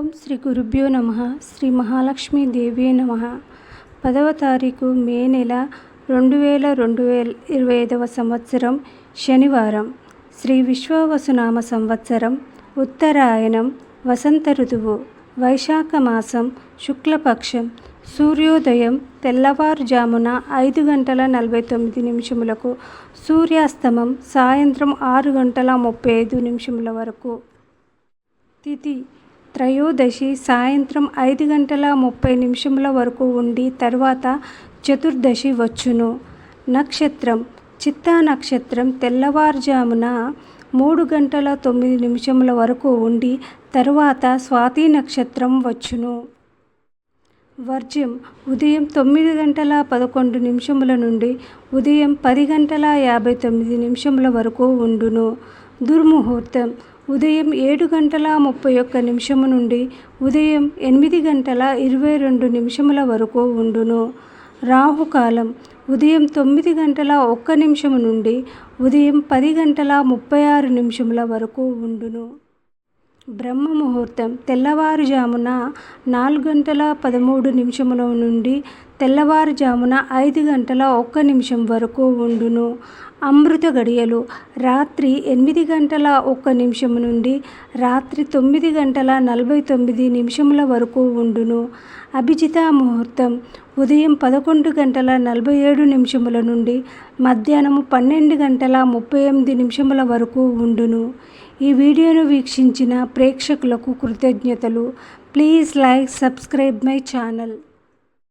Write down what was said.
ఓం శ్రీ గురుభ్యో నమ శ్రీ మహాలక్ష్మీ దేవి నమ. పదవ తారీఖు మే నెల రెండు వేల రెండు వేల ఇరవై ఐదవ సంవత్సరం శనివారం. శ్రీ విశ్వవసునామ సంవత్సరం ఉత్తరాయణం వసంత ఋతువు వైశాఖ మాసం శుక్లపక్షం సూర్యోదయం తెల్లవారుజామున ఐదు గంటల నలభై తొమ్మిది నిమిషములకు సూర్యాస్తమం సాయంత్రం ఆరు గంటల ముప్పై ఐదు నిమిషముల వరకు. తిథి త్రయోదశి సాయంత్రం ఐదు గంటల ముప్పై నిమిషముల వరకు ఉండి తర్వాత చతుర్దశి వచ్చును. నక్షత్రం చిత్తా నక్షత్రం తెల్లవారుజామున మూడు గంటల తొమ్మిది నిమిషముల వరకు ఉండి తరువాత స్వాతి నక్షత్రం వచ్చును. వర్జ్యం ఉదయం తొమ్మిది గంటల పదకొండు నిమిషముల నుండి ఉదయం పది గంటల యాభై తొమ్మిది నిమిషముల వరకు ఉండును. దుర్ముహూర్తం ఉదయం ఏడు గంటల ముప్పై ఒక్క నిమిషము నుండి ఉదయం ఎనిమిది గంటల ఇరవై రెండు నిమిషముల వరకు ఉండును. రాహుకాలం ఉదయం తొమ్మిది గంటల ఒక్క నిమిషము నుండి ఉదయం పది గంటల ముప్పై ఆరు నిమిషముల వరకు ఉండును. బ్రహ్మ ముహూర్తం తెల్లవారుజామున నాలుగు గంటల పదమూడు నిమిషముల నుండి తెల్లవారుజామున ఐదు గంటల ఒక్క నిమిషం వరకు ఉండును. అమృత గడియలు రాత్రి ఎనిమిది గంటల ఒక్క నిమిషం నుండి రాత్రి తొమ్మిది గంటల నలభై తొమ్మిది నిమిషముల వరకు ఉండును. అభిజిత ముహూర్తం ఉదయం పదకొండు గంటల నలభై ఏడు నిమిషముల నుండి మధ్యాహ్నం పన్నెండు గంటల ముప్పై ఎనిమిది నిమిషముల వరకు ఉండును. ఈ వీడియోను వీక్షించిన ప్రేక్షకులకు కృతజ్ఞతలు. Please like subscribe my channel.